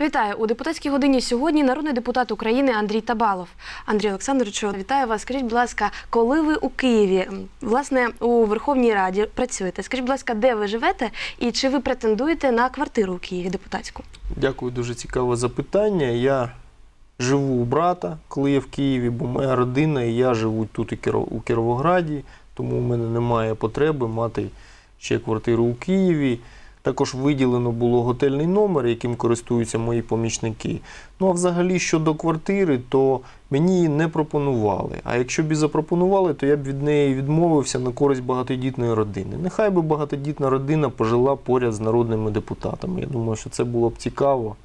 Вітаю у депутатській годині. Сьогодні народний депутат України Андрій Табалов. Андрій Олександровичу, вітаю вас. Скажіть, будь ласка, коли ви у Києві, власне, у Верховній Раді працюєте? Скажіть, будь ласка, де ви живете і чи ви претендуєте на квартиру у Києві депутатську? Дякую, дуже цікаве запитання. Я живу у брата, коли я в Києві, бо моя родина і я живу тут у Кіро- у Кіровограді, тому в мене немає потреби мати ще квартиру у Києві. Також виділено було готельний номер, яким користуються мої помічники. Ну а взагалі щодо квартири, то мені її не пропонували. А якщо б і запропонували, то я б від неї відмовився на користь багатодітної родини. Нехай би багатодітна родина пожила поряд з народними депутатами. Я думаю, що це було б цікаво.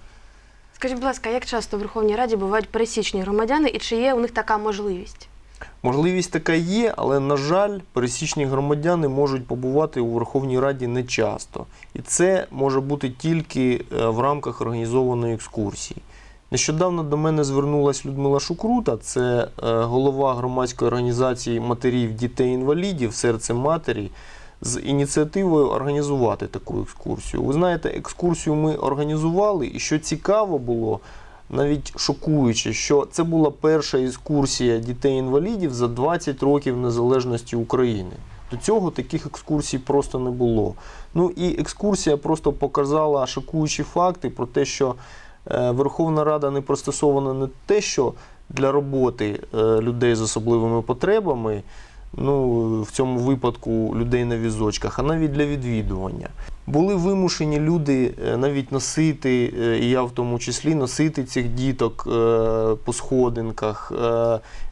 Скажіть, будь ласка, як часто в Верховній Раді бувають пересічні громадяни і чи є у них така можливість? Можливість така є, але, на жаль, пересічні громадяни можуть побувати у Верховній Раді не часто. І це може бути тільки е, в рамках організованої екскурсії. Нещодавно до мене звернулася Людмила Шукрута, це е, голова громадської організації матерів дітей-інвалідів Серце матері, з ініціативою організувати таку екскурсію. Ви знаєте, екскурсію ми організували, і що цікаво було, навіть шокуюче, що це була перша екскурсія дітей-інвалідів за 20 років незалежності України. До цього таких екскурсій просто не було. Ну і екскурсія просто показала шокуючі факти про те, що е, Верховна Рада не пристосована не те, що для роботи е, людей з особливими потребами, ну в цьому випадку людей на візочках, а навіть для відвідування. Були вимушені люди е, навіть носити, е, і я в тому числі, носити цих діток е, по сходинках.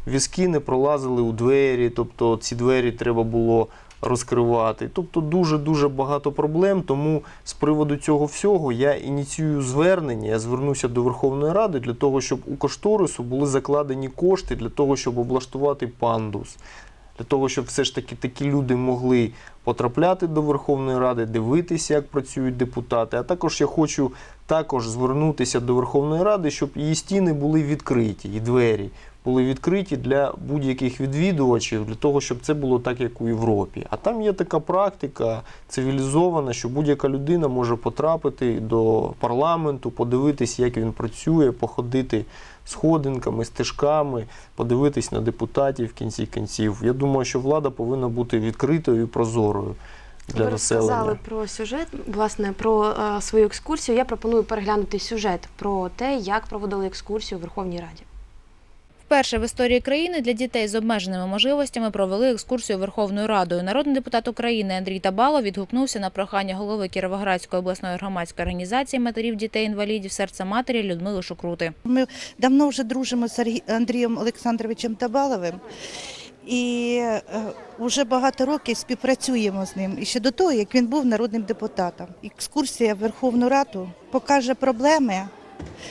Візки не пролазили у двері, тобто ці двері треба було розкривати. Тобто дуже-дуже багато проблем. Тому з приводу цього всього я ініціюю звернення, я звернуся до Верховної Ради для того, щоб у кошторису були закладені кошти для того, щоб облаштувати пандус. Для того, щоб все ж таки такі люди могли потрапляти до Верховної Ради, дивитися, як працюють депутати. А також я хочу також звернутися до Верховної Ради, щоб її стіни були відкриті, і двері були відкриті для будь-яких відвідувачів, для того, щоб це було так, як у Європі. А там є така практика цивілізована, що будь-яка людина може потрапити до парламенту, подивитись, як він працює, походити сходинками, стежками, подивитись на депутатів в кінці кінців. Я думаю, що влада повинна бути відкритою і прозорою для ви населення. розказали про сюжет, власне, про е, свою екскурсію. Я пропоную переглянути сюжет про те, як проводили екскурсію у Верховній Раді. Вперше в історії країни для дітей з обмеженими можливостями провели екскурсію Верховною Радою. Народний депутат України Андрій Табало відгукнувся на прохання голови Кіровоградської обласної громадської організації матерів дітей-інвалідів серця матері Людмили Шукрути. Ми давно вже дружимо з Андрієм Олександровичем Табаловим. І е, вже багато років співпрацюємо з ним. І ще до того, як він був народним депутатом. Екскурсія в Верховну Раду покаже проблеми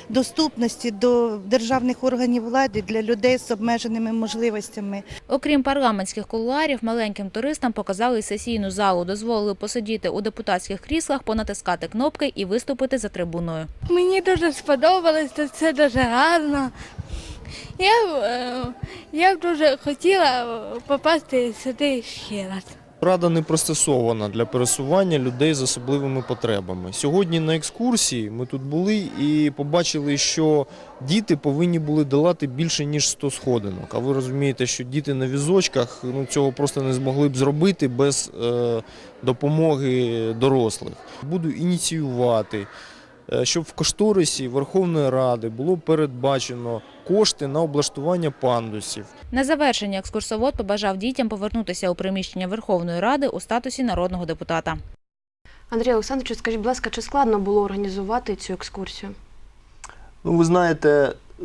доступності до державних органів влади для людей з обмеженими можливостями. Окрім парламентських кулуарів, маленьким туристам показали сесійну залу, дозволили посидіти у депутатських кріслах, понатискати кнопки і виступити за трибуною. Мені дуже сподобалось, це дуже гарно. Я, б, е, я б дуже хотіла попасти сюди ще раз. Рада не пристосована для пересування людей з особливими потребами. Сьогодні на екскурсії ми тут були і побачили, що діти повинні були долати більше ніж 100 сходинок. А ви розумієте, що діти на візочках ну, цього просто не змогли б зробити без е, допомоги дорослих. Буду ініціювати. Е, Щоб в кошторисі Верховної Ради було передбачено кошти на облаштування пандусів. На завершення екскурсовод побажав дітям повернутися у приміщення Верховної Ради у статусі народного депутата. Андрій Олександрович, скажіть, будь ласка, чи складно було організувати цю екскурсію? Ну, ви знаєте, е,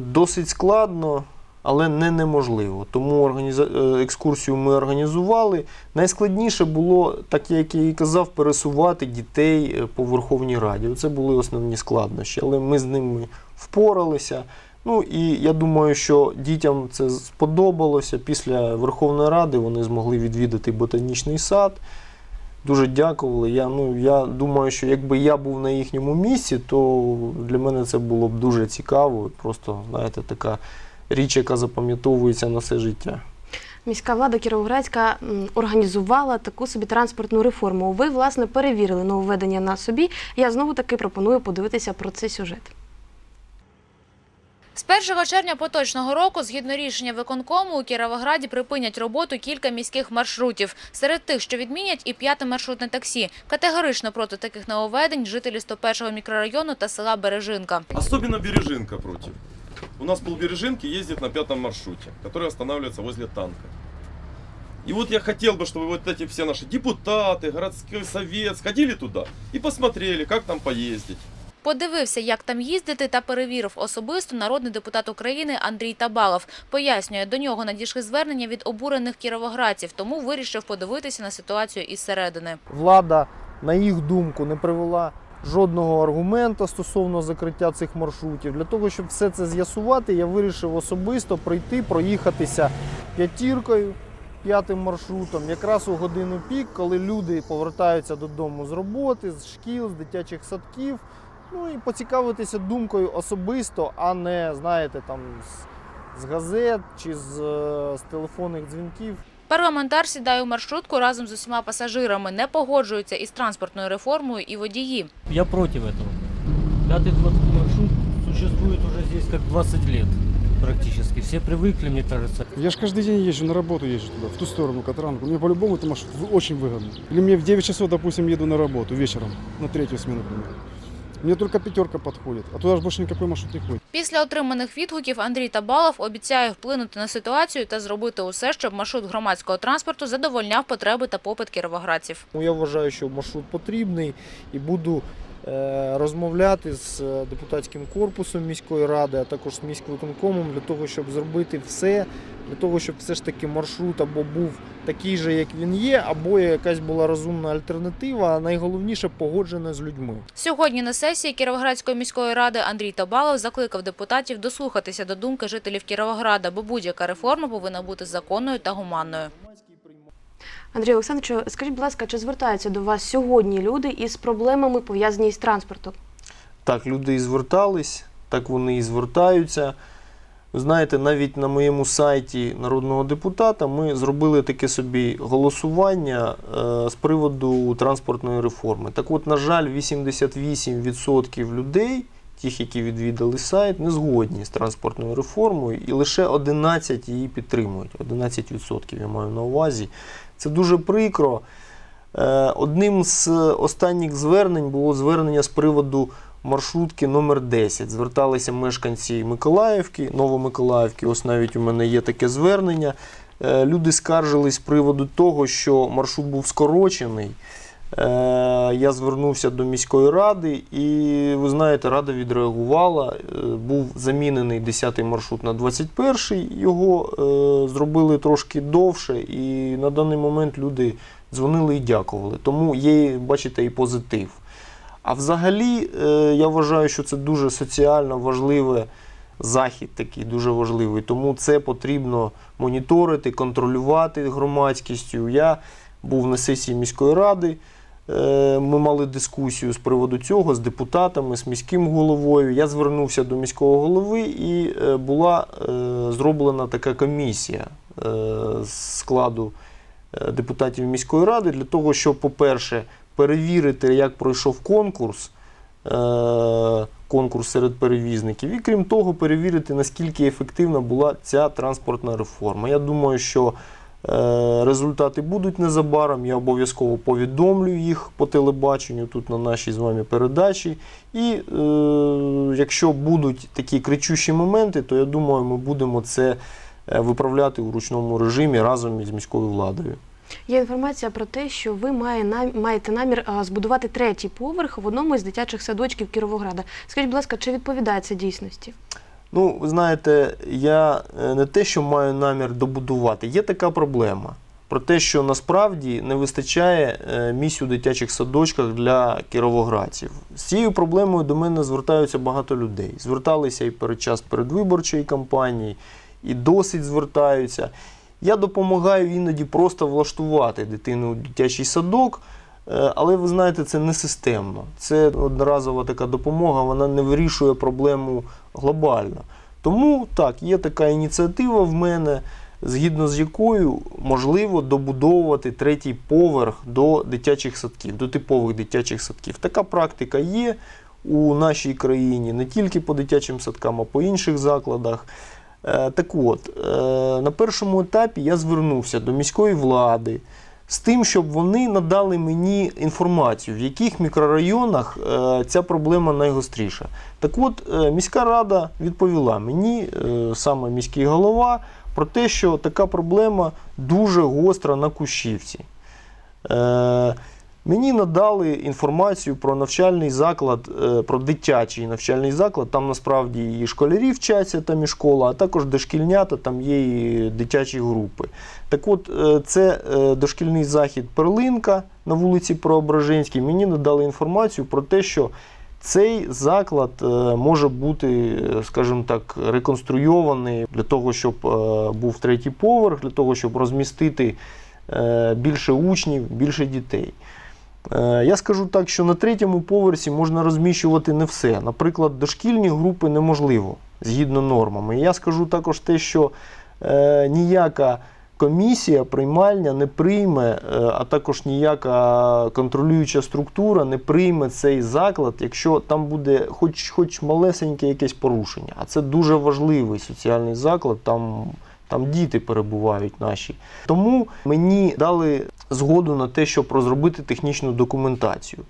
досить складно, але не неможливо. Тому е, екскурсію ми організували. Найскладніше було, так як я і казав, пересувати дітей е, по Верховній Раді. Це були основні складнощі, але ми з ними впоралися. Ну і я думаю, що дітям це сподобалося. Після Верховної Ради вони змогли відвідати ботанічний сад. Дуже дякували. Я, ну, я думаю, що якби я був на їхньому місці, то для мене це було б дуже цікаво. Просто, знаєте, така річ, яка запам'ятовується на все життя. Міська влада Кіровоградська організувала таку собі транспортну реформу. Ви, власне, перевірили нововведення на собі. Я знову таки пропоную подивитися про цей сюжет. З 1 червня поточного року, згідно рішення виконкому, у Кіровограді припинять роботу кілька міських маршрутів. Серед тих, що відмінять, і п'яте маршрутне таксі. Категорично проти таких нововведень жителі 101-го мікрорайону та села Бережинка. Особенно Бережинка против. У нас полбережинки ездит на пятом маршруте, который останавливается возле танка. И вот я хотел бы, чтобы вот эти все наши депутаты, городской совет сходили туда и посмотрели, как там поездить. Подивився, як там їздити, та перевірив особисто народний депутат України Андрій Табалов. Пояснює, до нього надійшли звернення від обурених кіровоградців, тому вирішив подивитися на ситуацію із середини. Влада, на їх думку, не привела жодного аргумента стосовно закриття цих маршрутів. Для того, щоб все це з'ясувати, я вирішив особисто прийти, проїхатися п'ятіркою, п'ятим маршрутом, якраз у годину пік, коли люди повертаються додому з роботи, з шкіл, з дитячих садків. Ну і поцікавитися думкою особисто, а не, знаєте, там з, газет чи з, е, з телефонних дзвінків. Парламентар сідає у маршрутку разом з усіма пасажирами. Не погоджуються із транспортною реформою і водії. Я против этого. Пятый маршрут существует уже здесь как 20 лет практически. Все привыкли, мне кажется. Я же каждый день езжу на работу, езжу туда, в ту сторону, Катранку. Мне по-любому это маршрут в- очень выгодно. Или мне в 9 часов, допустим, еду на работу вечером, на третью смену, например. Мне тільки пятерка підходить, а туди ж більше никакой маршрут не ходить. Після отриманих відгуків Андрій Табалов обіцяє вплинути на ситуацію та зробити усе, щоб маршрут громадського транспорту задовольняв потреби та попит кіровоградців. Я вважаю, що маршрут потрібний і буду розмовляти з е, депутатським корпусом міської ради, а також з міськвиконкомом для того, щоб зробити все, для того, щоб все ж таки маршрут або був такий же, як він є, або якась була розумна альтернатива, а найголовніше погоджена з людьми. Сьогодні на сесії Кіровоградської міської ради Андрій Табалов закликав депутатів дослухатися до думки жителів Кіровограда, бо будь-яка реформа повинна бути законною та гуманною. Андрій Олександровичу, скажіть, будь ласка, чи звертаються до вас сьогодні люди із проблемами пов'язані з транспортом? Так, люди і звертались, так вони і звертаються. Ви знаєте, навіть на моєму сайті народного депутата ми зробили таке собі голосування е, з приводу транспортної реформи. Так от, на жаль, 88% людей, тих, які відвідали сайт, не згодні з транспортною реформою, і лише 11 її підтримують. 11% я маю на увазі. Це дуже прикро. Е, Одним з останніх звернень було звернення з приводу маршрутки номер 10 Зверталися мешканці Миколаївки, Новомиколаївки. Ось навіть у мене є таке звернення. Е, Люди скаржились з приводу того, що маршрут був скорочений. Е, Я звернувся до міської ради, і ви знаєте, рада відреагувала. Е, Був замінений 10-й маршрут на 21-й. Його е, зробили трошки довше, і на даний момент люди дзвонили і дякували. Тому є, бачите, і позитив. А взагалі, я вважаю, що це дуже соціально важливий захід такий, дуже важливий. Тому це потрібно моніторити, контролювати громадськістю. Я був на сесії міської ради. Е, Ми мали дискусію з приводу цього з депутатами, з міським головою. Я звернувся до міського голови і е, була е, зроблена така комісія з складу депутатів міської ради для того, щоб, по-перше, перевірити, як пройшов конкурс, конкурс серед перевізників, і крім того, перевірити, наскільки ефективна була ця транспортна реформа. Я думаю, що результати будуть незабаром. Я обов'язково повідомлю їх по телебаченню тут на нашій з вами передачі. І е, якщо будуть такі кричущі моменти, то я думаю, ми будемо це е, виправляти у ручному режимі разом із міською владою. Є інформація про те, що ви маєте намір збудувати третій поверх в одному із дитячих садочків Кіровограда. Скажіть, будь ласка, чи відповідає це дійсності? Ну, ви знаєте, я е, не те, що маю намір добудувати. Є така проблема. Про те, що насправді не вистачає е, місць у дитячих садочках для кіровоградців. З цією проблемою до мене звертаються багато людей. Зверталися і перед час передвиборчої кампанії, і досить звертаються. Я допомагаю іноді просто влаштувати дитину у дитячий садок, але ви знаєте, це не системно. Це одноразова така допомога, вона не вирішує проблему глобально. Тому так, є така ініціатива в мене. згідно з якою можливо добудовувати третій поверх до дитячих садків, до типових дитячих садків. Така практика є у нашій країні не тільки по дитячим садкам, а по інших закладах. Е, Так от, е, на першому етапі я звернувся до міської влади з тим, щоб вони надали мені інформацію, в яких мікрорайонах е, ця проблема найгостріша. Так от, е, міська рада відповіла мені, е, саме міський голова, про те, що така проблема дуже гостра на Кущівці. Мені надали інформацію про навчальний заклад, е, про дитячий навчальний заклад. Там насправді і школярі вчаться, там і школа, а також дошкільнята, там є і дитячі групи. Так от, е, це е, дошкільний захід Перлинка на вулиці Преображенській. Мені надали інформацію про те, що цей заклад може бути, скажімо так, реконструйований для того, щоб був третій поверх, для того, щоб розмістити більше учнів, більше дітей. Е, Я скажу так, що на третьому поверсі можна розміщувати не все. Наприклад, дошкільні групи неможливо згідно нормами. Я скажу також те, що е, ніяка комісія приймальня не прийме, е, а також ніяка контролююча структура не прийме цей заклад, якщо там буде хоч, хоч малесеньке якесь порушення. А це дуже важливий соціальний заклад. Там там діти перебувають наші. Тому мені дали згоду на те, щоб розробити технічну документацію.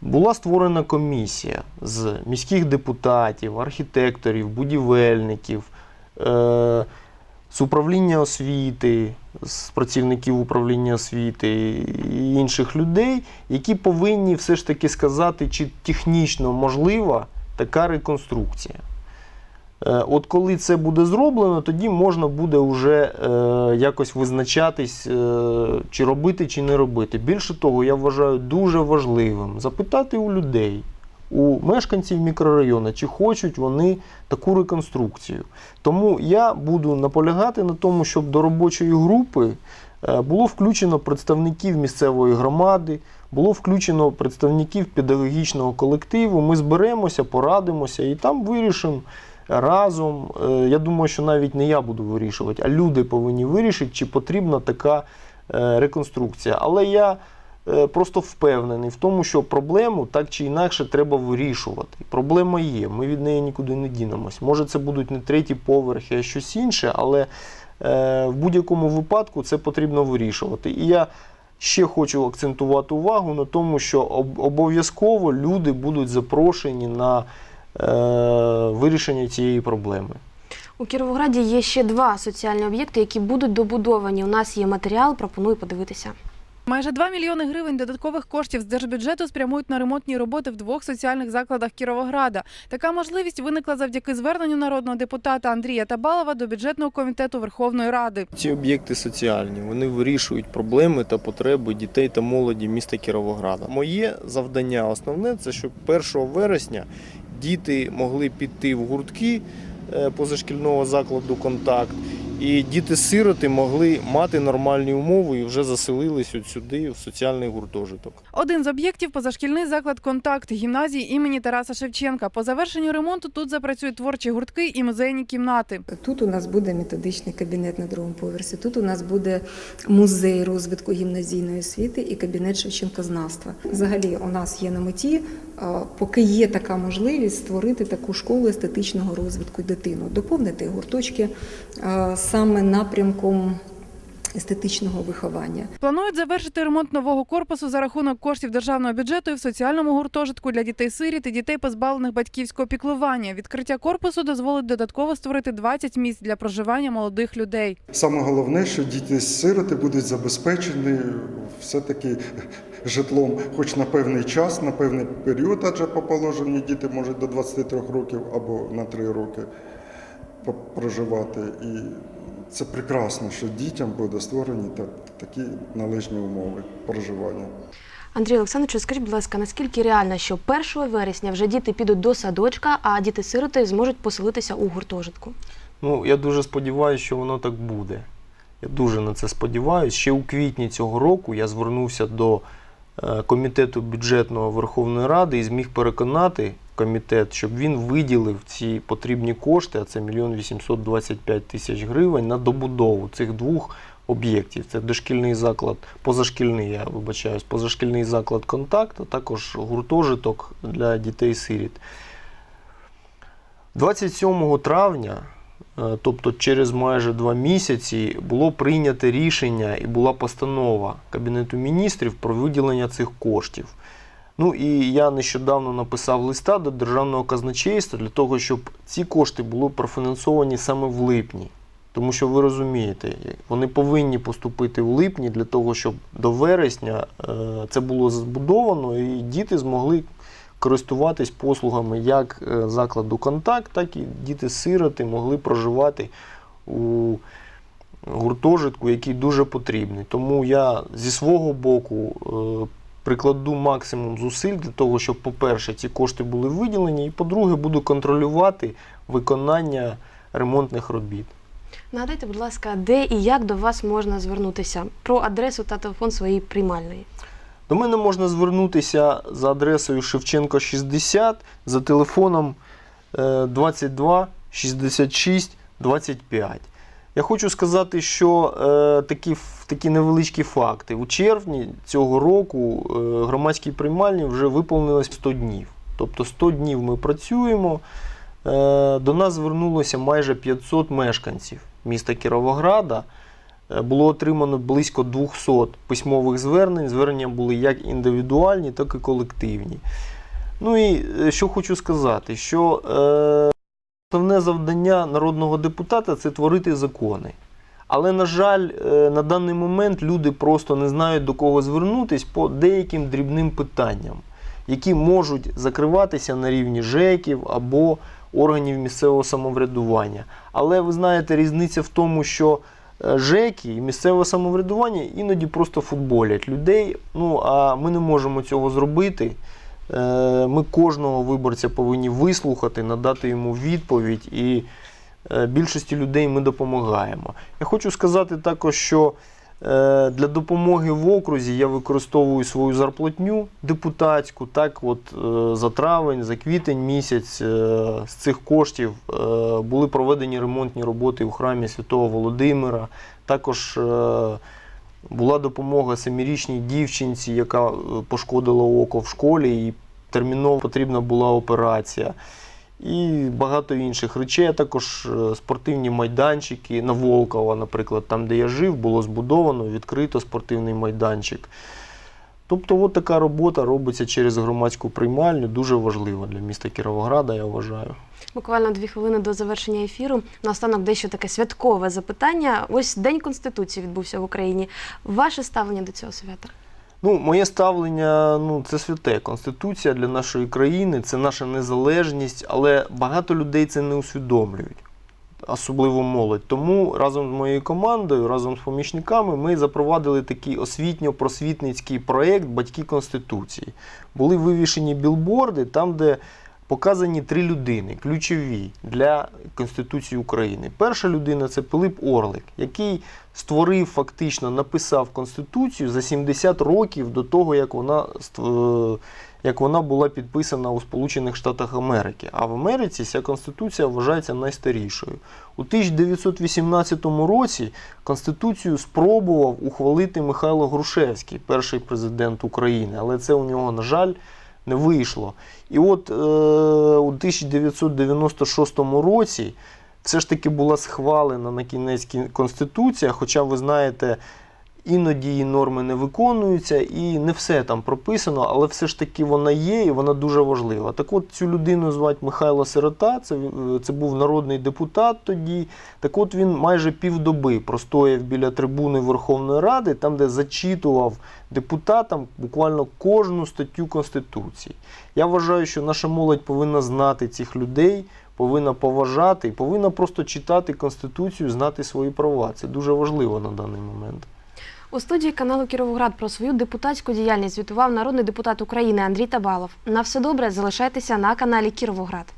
Була створена комісія з міських депутатів, архітекторів, будівельників, е, з управління освіти, з працівників управління освіти і інших людей, які повинні все ж таки сказати, чи технічно можлива така реконструкція. Е, От коли це буде зроблено, тоді можна буде вже е, якось визначатись, е, чи робити, чи не робити. Більше того, я вважаю дуже важливим запитати у людей, у мешканців мікрорайону, чи хочуть вони таку реконструкцію. Тому я буду наполягати на тому, щоб до робочої групи було включено представників місцевої громади, було включено представників педагогічного колективу. Ми зберемося, порадимося і там вирішимо разом. Е, Я думаю, що навіть не я буду вирішувати, а люди повинні вирішити, чи потрібна така е, реконструкція. Але я е, просто впевнений в тому, що проблему так чи інакше треба вирішувати. Проблема є, ми від неї нікуди не дінемось. Може, це будуть не треті поверхи, а щось інше, але в будь-якому випадку це потрібно вирішувати. І я ще хочу акцентувати увагу на тому, що обов'язково люди будуть запрошені на вирішення цієї проблеми. У Кіровограді є ще два соціальні об'єкти, які будуть добудовані. У нас є матеріал, пропоную подивитися. Майже 2 мільйони гривень додаткових коштів з держбюджету спрямують на ремонтні роботи в двох соціальних закладах Кіровограда. Така можливість виникла завдяки зверненню народного депутата Андрія Табалова до бюджетного комітету Верховної Ради. Ці об'єкти соціальні, вони вирішують проблеми та потреби дітей та молоді міста Кіровограда. Моє завдання основне це щоб 1 вересня діти могли піти в гуртки е, позашкільного закладу Контакт. І діти-сироти могли мати нормальні умови і вже заселились от сюди, в соціальний гуртожиток. Один з об'єктів позашкільний заклад Контакт гімназії імені Тараса Шевченка. По завершенню ремонту тут запрацюють творчі гуртки і музейні кімнати. Тут у нас буде методичний кабінет на другому поверсі. Тут у нас буде музей розвитку гімназійної освіти і кабінет Шевченкознавства. Взагалі, у нас є на меті, поки є така можливість, створити таку школу естетичного розвитку дитину, доповнити гурточки саме напрямком естетичного виховання. Планують завершити ремонт нового корпусу за рахунок коштів державного бюджету і в соціальному гуртожитку для дітей-сиріт і дітей, позбавлених батьківського піклування. Відкриття корпусу дозволить додатково створити 20 місць для проживання молодих людей. Саме головне, що діти-сироти будуть забезпечені все-таки житлом, хоч на певний час, на певний період, адже по положенню діти можуть до 23 років або на 3 роки проживати. І це прекрасно, що дітям буде створені такі належні умови проживання. Андрій Олександрович, скажіть, будь ласка, наскільки реально, що 1 вересня вже діти підуть до садочка, а діти-сироти зможуть поселитися у гуртожитку? Ну, я дуже сподіваюся, що воно так буде. Я дуже на це сподіваюся. Ще у квітні цього року я звернувся до е, комітету бюджетного Верховної Ради і зміг переконати комітет, щоб він виділив ці потрібні кошти, а це 1 825 тисяч гривень, на добудову цих двох об'єктів. Це дошкільний заклад, позашкільний, я вибачаюсь, позашкільний заклад контакт, а також гуртожиток для дітей-сиріт. 27 травня, е, тобто через майже два місяці, було прийнято рішення і була постанова Кабінету міністрів про виділення цих коштів. Ну і я нещодавно написав листа до Державного казначейства для того, щоб ці кошти були профінансовані саме в липні. Тому що ви розумієте, вони повинні поступити в липні для того, щоб до вересня е, це було збудовано і діти змогли користуватись послугами як е, закладу контакт, так і діти-сироти могли проживати у гуртожитку, який дуже потрібний. Тому я зі свого боку е, прикладу максимум зусиль для того, щоб, по-перше, ці кошти були виділені, і по-друге, буду контролювати виконання ремонтних робіт. Нагадайте, будь ласка, де і як до вас можна звернутися про адресу та телефон своєї приймальної. До мене можна звернутися за адресою Шевченко 60 за телефоном е, 22 66 25. Я хочу сказати, що е, такі, такі невеличкі факти. У червні цього року е, громадській приймальні вже виповнилось 100 днів. Тобто 100 днів ми працюємо. Е, до нас звернулося майже 500 мешканців міста Кіровограда. Е, Було отримано близько 200 письмових звернень. Звернення були як індивідуальні, так і колективні. Ну і е, що хочу сказати, що е, основне завдання народного депутата це творити закони. Але, на жаль, е, на даний момент люди просто не знають до кого звернутись по деяким дрібним питанням, які можуть закриватися на рівні ЖЕКів або органів місцевого самоврядування. Але ви знаєте, різниця в тому, що е, ЖЕКи і місцеве самоврядування іноді просто футболять людей. Ну а ми не можемо цього зробити. Е, Ми кожного виборця повинні вислухати, надати йому відповідь, і е, більшості людей ми допомагаємо. Я хочу сказати також, що е, для допомоги в окрузі я використовую свою зарплатню депутатську. Так, от за травень, за квітень місяць з цих коштів були проведені ремонтні роботи у храмі Святого Володимира. Також була допомога семирічній дівчинці, яка е, пошкодила око в школі, і терміново потрібна була операція. І багато інших речей, а також е, спортивні майданчики на Волкова, наприклад, там, де я жив, було збудовано, відкрито спортивний майданчик. Тобто, от така робота робиться через громадську приймальню, дуже важлива для міста Кіровограда, я вважаю. Буквально дві хвилини до завершення ефіру. Наостанок дещо таке святкове запитання. Ось День Конституції відбувся в Україні. Ваше ставлення до цього свята? Ну, моє ставлення ну, це святе. Конституція для нашої країни, це наша незалежність, але багато людей це не усвідомлюють, особливо молодь. Тому разом з моєю командою, разом з помічниками, ми запровадили такий освітньо-просвітницький проєкт Батьки Конституції. Були вивішені білборди там, де показані три людини, ключові для Конституції України. Перша людина це Пилип Орлик, який створив фактично, написав Конституцію за 70 років до того, як вона, як вона була підписана у Сполучених Штатах Америки. А в Америці ця Конституція вважається найстарішою. У 1918 році Конституцію спробував ухвалити Михайло Грушевський, перший президент України, але це у нього, на жаль, не вийшло. І от е, у 1996 році все ж таки була схвалена на кінець Конституція, хоча ви знаєте, іноді норми не виконуються, і не все там прописано, але все ж таки вона є і вона дуже важлива. Так от цю людину звати Михайло Сирота, це, це був народний депутат тоді. Так от він майже півдоби простояв біля трибуни Верховної Ради, там, де зачитував депутатам буквально кожну статтю Конституції. Я вважаю, що наша молодь повинна знати цих людей, повинна поважати повинна просто читати Конституцію, знати свої права. Це дуже важливо на даний момент. У студії каналу Кіровоград про свою депутатську діяльність звітував народний депутат України Андрій Табалов. На все добре, залишайтеся на каналі Кіровоград.